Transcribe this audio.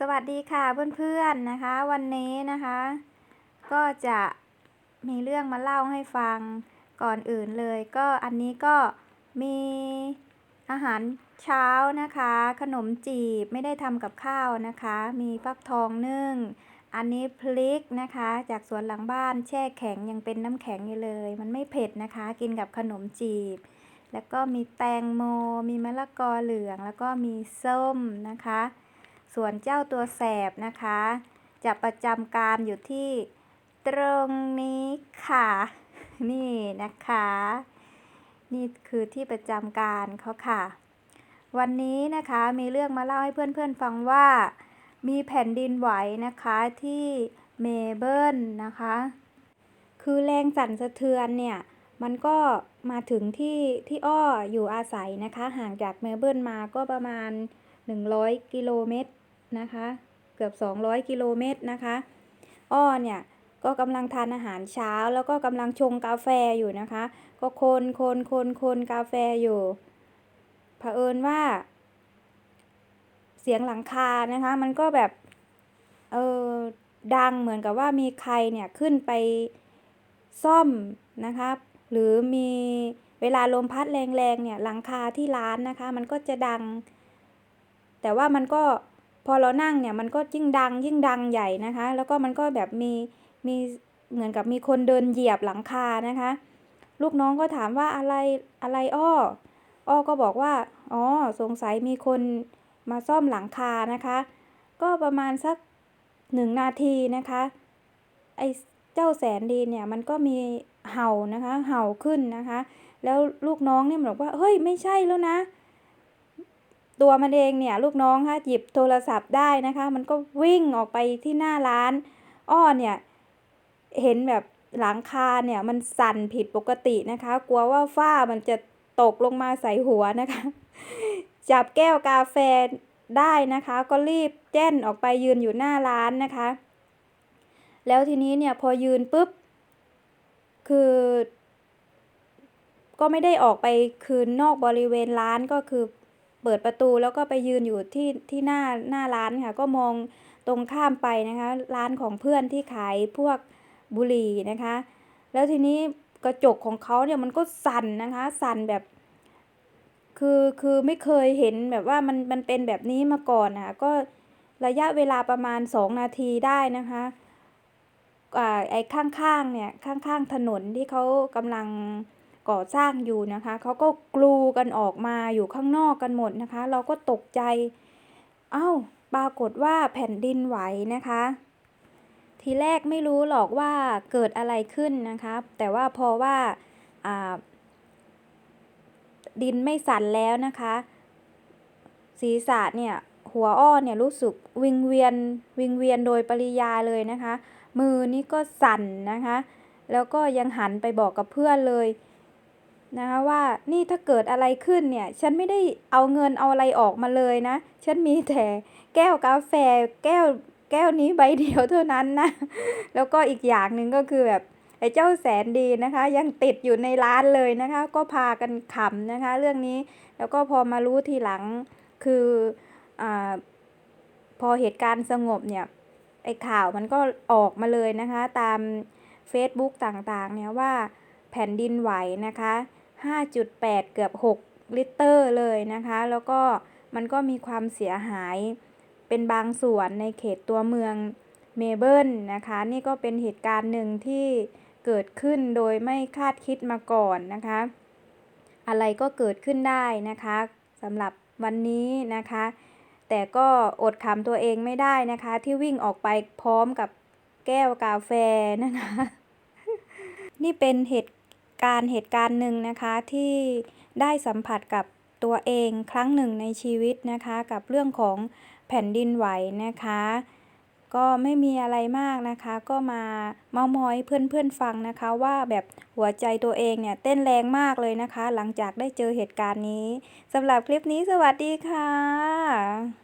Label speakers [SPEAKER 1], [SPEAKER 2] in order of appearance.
[SPEAKER 1] สวัสดีค่ะเพื่อนๆนะคะ วันนี้นะคะ ก็จะมีเรื่องมาเล่าให้ฟังก่อนอื่นเลย ก็อันนี้ก็มีอาหารเช้านะคะ ขนมจีบไม่ได้ทำกับข้าวนะคะ มีฟักทองนึ่ง อันนี้พริกนะคะ จากสวนหลังบ้านแช่แข็งยังเป็นน้ำแข็งอยู่เลย มันไม่เผ็ดนะคะ กินกับขนมจีบ แล้วก็มีแตงโม มีมะละกอเหลือง แล้วก็มีส้มนะคะ ส่วนเจ้าตัวแสบนะคะ จะประจำการอยู่ที่ตรงนี้ค่ะ นี่นะคะ นี่คือที่ประจำการเขาค่ะ วันนี้นะคะมีเรื่องมาเล่าให้เพื่อนๆฟังว่า มีแผ่นดินไหวนะคะที่เมเบิลนะคะ คือแรงสั่นสะเทือนเนี่ย มันก็มาถึงที่ที่อ้ออยู่อาศัยนะคะ ห่างจากเมเบิร์นมาก็ประมาณ 100 กิโลเมตร นะคะ เกือบ 200 กิโลเมตรนะคะ อ้อเนี่ยก็กำลังทานอาหารเช้า แล้วก็กำลังชงกาแฟอยู่นะคะ ก็คนคนคนคนกาแฟอยู่เผอิญว่า เสียงหลังคานะคะ มันก็แบบเออดังเหมือนกับว่ามีใครเนี่ยขึ้นไปซ่อมนะคะหรือมีเวลาลมพัดแรงๆเนี่ยหลังคาที่ร้านนะคะ มันก็จะดัง แต่ว่ามันก็ พอเรานั่งเนี่ยมันก็ยิ่งดังยิ่งดังใหญ่นะคะ แล้วก็มันก็แบบมีมีเหมือนกับมีคนเดินเหยียบหลังคานะคะ ลูกน้องก็ถามว่าอะไรอะไรอ้ออ้อก็บอกว่าอ๋อสงสัยมีคนมาซ่อมหลังคานะคะ ก็ประมาณสักหนึ่งนาทีนะคะไอเจ้าแสนดีเนี่ยมันก็มีเห่านะคะ เห่าขึ้นนะคะ แล้วลูกน้องเนี่ยบอกว่าเฮ้ยไม่ใช่แล้วนะ ตัวมันเองเนี่ยลูกน้องคะหยิบโทรศัพท์ได้นะคะ มันก็วิ่งออกไปที่หน้าร้าน อ้อเนี่ยเห็นแบบหลังคาเนี่ยมันสั่นผิดปกตินะคะ กลัวว่าฝ้ามันจะตกลงมาใส่หัวนะคะ จับแก้วกาแฟได้นะคะ ก็รีบแจ้นออกไปยืนอยู่หน้าร้านนะคะ แล้วทีนี้เนี่ยพอยืนปุ๊บ คือ ก็ไม่ได้ออกไปคืนนอกบริเวณร้านก็คือ เปิดประตูแล้วก็ไปยืนอยู่ที่ที่หน้าหน้าร้านค่ะ ก็มองตรงข้ามไปนะคะ ร้านของเพื่อนที่ขายพวกบุหรี่นะคะ แล้วทีนี้กระจกของเขาเนี่ยมันก็สั่นนะคะ สั่นแบบ คือคือไม่เคยเห็นแบบว่ามันมันเป็นแบบนี้มาก่อนนะะก็ระยะเวลาประมาณสองนาทีได้นะคะไอ้ข้างๆเนี่ยข้างๆถนนที่เขากำลัง ก่อสร้างอยู่นะคะเขาก็กลูกันออกมาอยู่ข้างนอกกันหมดนะคะ เราก็ตกใจ เอา้า ปรากฏว่าแผ่นดินไหวนะคะ ทีแรกไม่รู้หรอกว่าเกิดอะไรขึ้นนะคะ แต่ว่าพอว่าดินไม่สั่นแล้วนะคะ ศีรษะเนี่ยหัวอ้อเนี่ยรู้สึกวิงเวียนวิงเวียนโดยปริยาเลยนะคะ มือนี่ก็สั่นนะคะ แล้วก็ยังหันไปบอกกับเพื่อนเลย นะคะว่านี่ถ้าเกิดอะไรขึ้นเนี่ยฉันไม่ได้เอาเงินเอาอะไรออกมาเลยนะ ฉันมีแต่แก้วกาแฟแก้วแก้วนี้ใบเดียวเท่านั้นนะ แล้วก็อีกอย่างหนึ่งก็คือแบบไอ้เจ้าแสนดีนะคะ ยังติดอยู่ในร้านเลยนะคะ ก็พากันขำนะคะ เรื่องนี้แล้วก็พอมารู้ทีหลังคืออ่าพอเหตุการณ์สงบเนี่ยไอ้ข่าวมันก็ออกมาเลยนะคะ ตาม Facebook ต่างๆ เนี่ยว่าแผ่นดินไหวนะคะ 5.8 เกือบ 6 ลิตรเลยนะคะ แล้วก็มันก็มีความเสียหายเป็นบางส่วนในเขตตัวเมืองเมเบิลนะคะ นี่ก็เป็นเหตุการณ์หนึ่งที่เกิดขึ้นโดยไม่คาดคิดมาก่อนนะคะ อะไรก็เกิดขึ้นได้นะคะสำหรับวันนี้นะคะ แต่ก็อดขำตัวเองไม่ได้นะคะ ที่วิ่งออกไปพร้อมกับแก้วกาแฟนะคะ นี่เป็นเหตุ การณ์เหตุการณ์หนึ่งนะคะ ที่ได้สัมผัสกับตัวเองครั้งหนึ่งในชีวิตนะคะ กับเรื่องของแผ่นดินไหวนะคะ ก็ไม่มีอะไรมากนะคะ ก็มาเมามอยเพื่อนๆฟังนะคะ ว่าแบบหัวใจตัวเองเนี่ยเต้นแรงมากเลยนะคะ หลังจากได้เจอเหตุการณ์นี้สำหรับคลิปนี้สวัสดีค่ะ